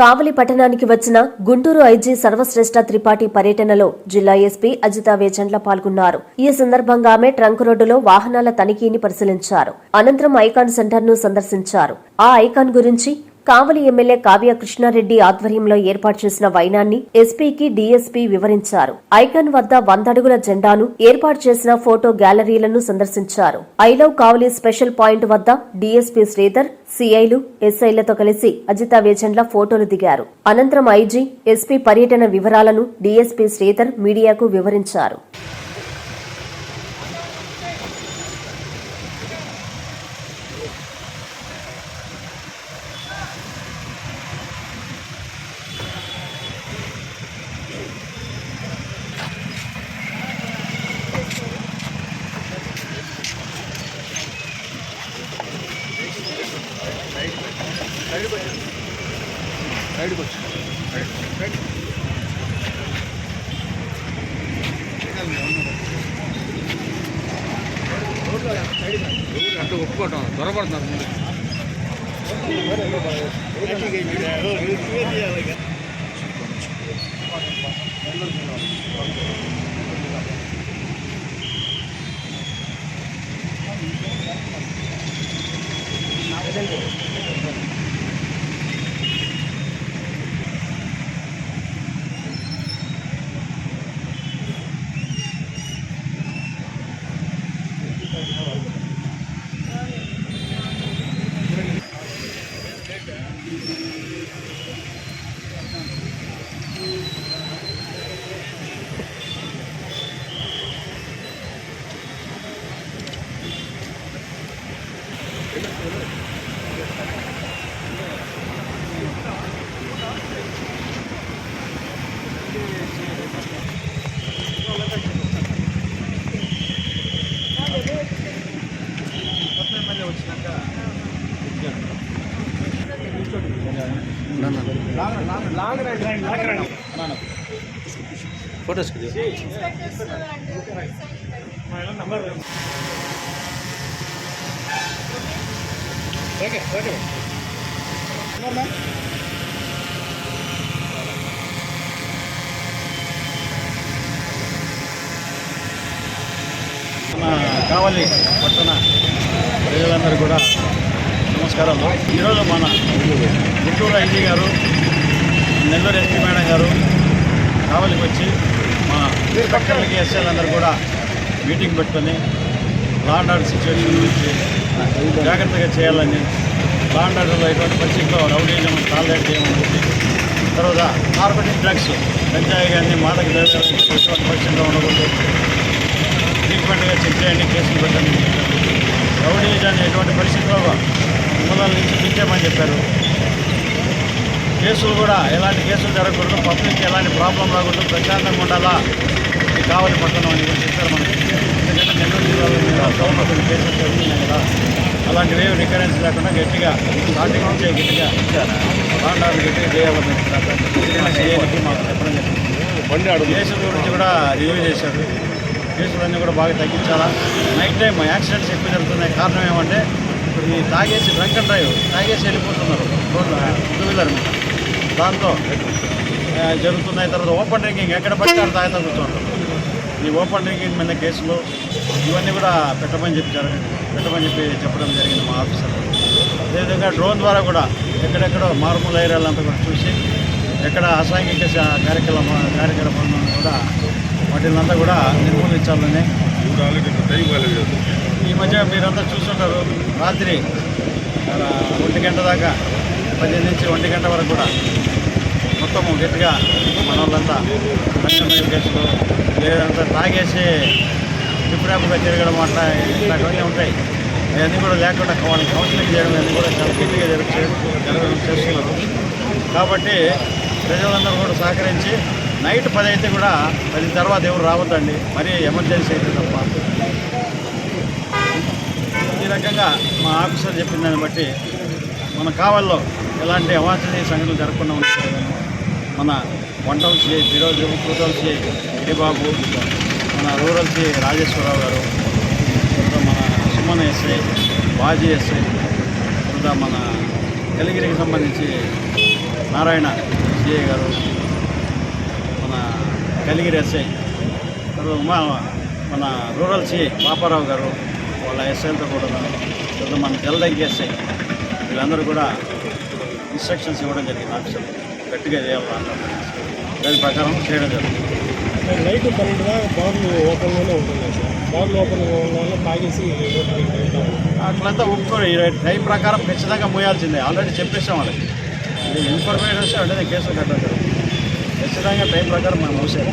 కావలి పట్టణానికి వచ్చిన గుంటూరు ఐజీ సర్వశ్రేష్ఠ త్రిపాఠి పర్యటనలో జిల్లా ఎస్పీ అజిత వేచండ్ల పాల్గొన్నారు. ఈ సందర్భంగా ఆమె ట్రంక్ రోడ్డులో వాహనాల తనిఖీని పరిశీలించారు. అనంతరం ఐకాన్ సెంటర్ను సందర్శించారు. ఆ ఐకాన్ గురించి కావలి ఎమ్మెల్యే కావ్య కృష్ణారెడ్డి ఆధ్వర్యంలో ఏర్పాటు చేసిన వైనాన్ని ఎస్పీకి డీఎస్పీ వివరించారు. ఐకాన్ వద్ద వందడుగుల జెండాను ఏర్పాటు చేసిన ఫోటో గ్యాలరీలను సందర్శించారు. I love Kavali special point వద్ద డీఎస్పీ శ్రీధర్ సిఐలు ఎస్ఐలతో కలిసి అజిత వేచండ్ల ఫోటోలు దిగారు. అనంతరం ఐజీ ఎస్పీ పర్యటన వివరాలను డీఎస్పీ శ్రీధర్ మీడియాకు వివరించారు. అంటే ఒప్పుకోవటం దొరబడుతున్నారు ముందు. వచ్చినాక ఫోటోస్ ఓకే ఓకే మన పట్టణ ప్రజలందరూ కూడా నమస్కారం. ఈరోజు మన గుంటూరు ఐజీ గారు నెల్లూరు ఎస్పీ మేడం గారు కావలికి వచ్చి మా పక్కలకి ఎస్ఎల్ కూడా మీటింగ్ పెట్టుకొని లా అండ్ ఆర్డర్ సిచ్యువేషన్ గురించి జాగ్రత్తగా చేయాలని లా అండ్ ఆర్డర్లో ఎటువంటి పరిస్థితుల్లో రౌడీజం టాలరేట్ చేయమని తర్వాత నార్కోటిక్ డ్రగ్స్ గంజాయి కానీ మాదక ద్రవ్యాలు ఎటువంటి పరిస్థితుల్లో ఉండకూడదు. ట్రీట్మెంట్గా చెక్ చేయండి కేసులు పెట్టండి. రౌడీజాన్ని ఎటువంటి పరిస్థితుల్లో మూలాల నుంచి దించేమని చెప్పారు. కేసులు కూడా ఎలాంటి కేసులు జరగకూడదు పబ్లిక్ ఎలాంటి ప్రాబ్లం రాకూడదు ప్రశాంతంగా ఉండాలా? ఇది కావాలి పట్టణం అని కూడా చెప్పారు మనకి. ఎందుకంటే నెల్లూరు జిల్లాలో మీద టౌన్లో కొన్ని కేసులు జరుగుతున్నాయి కదా. అలాంటివి ఏమి రికరెన్స్ లేకుండా గట్టిగా స్టార్టింగ్ నుంచే గట్టిగా కాండాలు గట్టిగా చేయాలని చేయడానికి మాకు చెప్పడం జరిగింది. కేసుల గురించి కూడా రివ్యూ చేశారు. కేసులన్నీ కూడా బాగా తగ్గించాలా? నైట్ టైం యాక్సిడెంట్స్ ఎక్కువ జరుగుతున్నాయి. కారణం ఏమంటే ఈ తాగేసి డ్రంక్ అండ్ డ్రైవ్ తాగేసి వెళ్ళిపోతున్నారు. టూ వీలర్ మీద. దాంతో జరుగుతున్నాయి తర్వాత ఓపెన్ డ్రింకింగ్ ఎక్కడ పడితే తాగితే కూర్చుంటారు. ఈ ఓపెన్ డ్రింకింగ్ మీద కేసులు ఇవన్నీ కూడా పెట్టమని చెప్పి పెట్టమని చెప్పి చెప్పడం జరిగింది మా ఆఫీసర్. అదేవిధంగా డ్రోన్ ద్వారా కూడా ఎక్కడెక్కడో మారుమూల ఏరియాలంతా కూడా చూసి ఎక్కడ అసాంఘిక కార్యక్రమ కార్యక్రమాలను కూడా వాటినంతా కూడా నిర్మూలించాలని ఈ మధ్య మీరంతా చూస్తుంటారు రాత్రి ఒంటి గంట దాకా పదిహేను నుంచి ఒంటి గంట వరకు కూడా మొత్తం గట్టిగా మన వాళ్ళంతా రంగం కేసులు లేదంతా తాగేసి డిప్రాపుగా తిరగడం అట్లా ఇట్లాంటివన్నీ ఉంటాయి. అవన్నీ కూడా లేకుండా వాళ్ళని కౌన్సిలింగ్ చేయడం అన్నీ కూడా చాలా గట్టిగా జరుగు జరగడం చేస్తున్నారు. కాబట్టి ప్రజలందరూ కూడా సహకరించి నైట్ పది అయితే కూడా పది తర్వాత ఎవరు రావద్దండి. మరీ ఎమర్జెన్సీ అయితే తప్ప. రకంగా మా ఆఫీసర్ చెప్పిన దాన్ని బట్టి మన కావల్లో ఎలాంటి అవాంఛనీయ సంఘటనలు జరగకుండా ఉంటాయి మన వంటలు town CI Firoz two CI Giribabu మన రూరల్ సిఐ రాజేశ్వరరావు గారు మన సుమన్ ఎస్ఐ బాజీ ఎస్ఐ తర్వాత మన కలిగిరికి సంబంధించి నారాయణ సిఐ గారు మన కలిగిరి ఎస్ఐ తర్వాత మన రూరల్ సిఐ పాపారావు గారు వాళ్ళ ఎస్ఐలతో కూడా మన జలదంకి ఎస్ఐ వీళ్ళందరూ కూడా ఇన్స్ట్రక్షన్స్ ఇవ్వడం జరిగింది ఆఫీసర్ గట్టిగా చేయాలన్నారు దాని ప్రకారం చేయడం జరిగింది నైట్ పన్నెండు దాకా బార్లు ఓపెన్లోనే ఉంటుంది. సార్ బార్లు ఓపెన్ వల్ల తాగేసి. అట్లంతా ఒప్పుకోరు. టైం ప్రకారం ఖచ్చితంగా మోయాల్సిందే. ఆల్రెడీ చెప్పేసాం వాళ్ళకి. ఇన్ఫర్మేషన్ వస్తే వెంటనే కేసులు కట్టారు ఖచ్చితంగా టైం ప్రకారం మనం మూసాము